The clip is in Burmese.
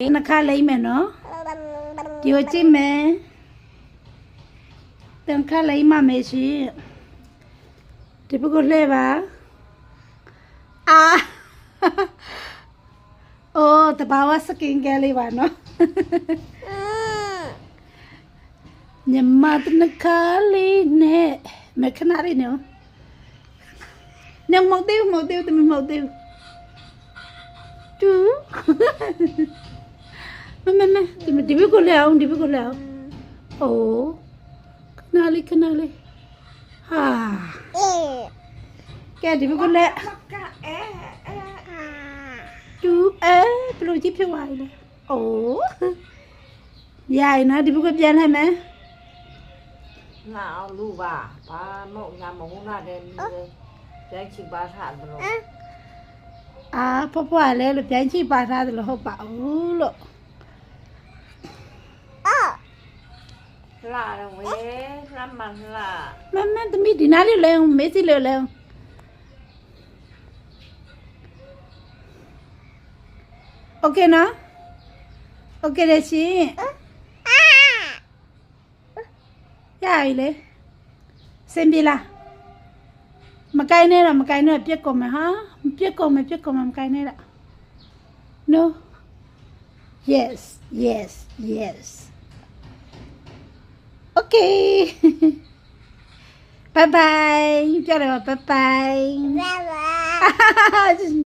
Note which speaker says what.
Speaker 1: ဒီနှခါလိမ့်မယ်နော်ဒီကိုကြည့်မယ်တန်ခါလိမ့်မှမယ်ရှိဒီဘက်ကိုလှည့်ပါအာအိုးတဘာဝစကင်ကဲလေးပါနော်ညမတနခါလေးနဲ့မခဏလေးနော်ညမမောက်သေးမောက်သေးတမမောက်သေးတူမမမ ဒီမဒီဘက်ကိုလဲအောင်ဒီဘက်ကိုလဲအောင်အိုးခဏလေးခဏလေးဟာကဲဒီဘက်ကိုလဲတူအဲဘလို့ကြည့်ဖြစ်သွားပြီလဲအိုးရိုင်နော်ဒီဘက်ကိုပြန်လိုက်မယ်
Speaker 2: ငါအောင်လူပါဘာမို့ငါမဟုတ်နာတယ်လူလေကျိုက်ချီပါထားတယ်လို့
Speaker 1: အာဖွားဖွားလဲလို့ပြန်ကြည့်ပါထားတယ်လို့ဟုတ်ပါဘူးလို့
Speaker 2: လာတော့ဝဲလမ်းမလာ
Speaker 1: မမသမီးဒီနားလေးလဲအောင်မေးစီလေးလဲအောင်โอเคနော်โอเคတယ်ရှင်ရပြီလေစင်ပြီလားမကိုင်းနဲ့တော့မကိုင်းနဲ့ပြက်ကုန်မယ်ဟာပြက်ကုန်မယ်ပြက်ကုန်မယ်မကိုင်းနဲ့တော့ no yes yes yes okay bye bye ပြောတယ်ပါ bye bye